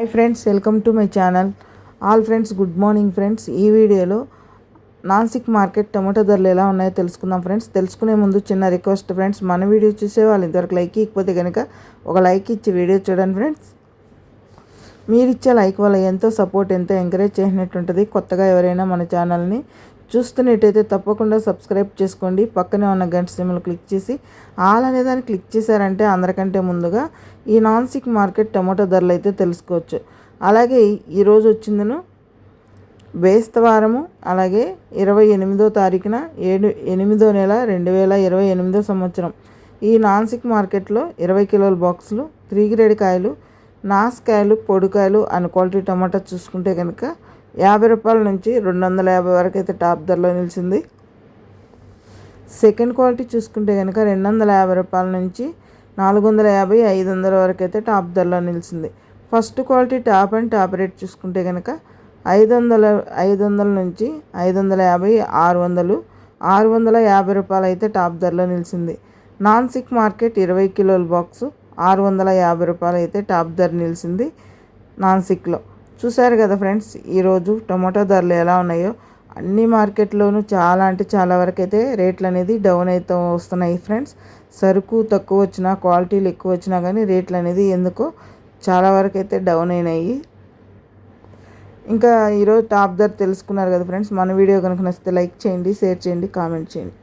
Hi friends welcome to my channel all friends good morning friends ఈ వీడియోలో Nashik market tomato ధరలు ఎలా ఉన్నాయో తెలుసుకుందాం ఫ్రెండ్స్ తెలుసుకునే ముందు చిన్న రిక్వెస్ట్ ఫ్రెండ్స్ మన వీడియో చూసే వాళ్ళు ఇంతవరకు లైక్ ఇకపోతే కనుక ఒక లైక్ ఇచ్చి వీడియో చూడండి ఫ్రెండ్స్ మీరు ఇచ్చే లైక్ వల్ల ఎంతో సపోర్ట్ ఎంతో ఎంకరేజ్ చేసినట్టుంటుంది. కొత్తగా ఎవరైనా మన ఛానల్ని చూస్తున్నట్టయితే తప్పకుండా సబ్స్క్రైబ్ చేసుకోండి. పక్కనే ఉన్న గంట సిమ్లు క్లిక్ చేసి ఆల్ అనే దాన్ని క్లిక్ చేశారంటే అందరికంటే ముందుగా ఈ నాన్ స్టిక్ మార్కెట్ టమాటో ధరలు అయితే తెలుసుకోవచ్చు. అలాగే ఈరోజు వచ్చిందను బేస్తవారము అలాగే ఇరవై ఎనిమిదో తారీఖున ఏడు ఎనిమిదో నెల రెండు వేల ఇరవై ఎనిమిదో సంవత్సరం. ఈ నాన్సిక్ మార్కెట్లో ఇరవై కిలోల బాక్సులు త్రీ గ్రేడ్ కాయలు నాసుకాయలు పొడికాయలు అన్ క్వాలిటీ టమాటా చూసుకుంటే కనుక యాభై రూపాయల నుంచి రెండు వందల యాభై వరకు అయితే టాప్ ధరలో నిలిచింది. సెకండ్ క్వాలిటీ చూసుకుంటే కనుక రెండు వందల యాభై రూపాయల నుంచి నాలుగు వందల యాభై ఐదు వందల వరకు అయితే టాప్ ధరలో నిలిచింది. First quality top and top rate చూసుకుంటే కనుక ఐదు వందల ఐదు వందల నుంచి ఐదు వందల యాభై ఆరు వందలు ఆరు వందల యాభై రూపాయలు అయితే టాప్ ధరలో నిలిచింది. నాన్ సిక్ మార్కెట్ ఇరవై కిలోల బాక్సు ఆరు వందల యాభై రూపాయలు అయితే టాప్ ధర నిలిచింది నాన్ సిక్లో. చూసారు కదా ఫ్రెండ్స్ ఈరోజు టొమాటో ధరలు ఎలా ఉన్నాయో. అన్ని మార్కెట్లోనూ చాలా అంటే చాలా వరకు అయితే రేట్లు అనేది డౌన్ అయితే వస్తున్నాయి ఫ్రెండ్స్. సరుకు తక్కువ వచ్చినా క్వాలిటీలు ఎక్కువ వచ్చినా కానీ రేట్లు అనేది ఎందుకో చాలా వరకు అయితే డౌన్ అయినాయి. ఇంకా ఈరోజు టాప్ ధర తెలుసుకున్నారు కదా ఫ్రెండ్స్ మన వీడియో కనుక నచ్చితే లైక్ చేయండి షేర్ చేయండి కామెంట్ చేయండి.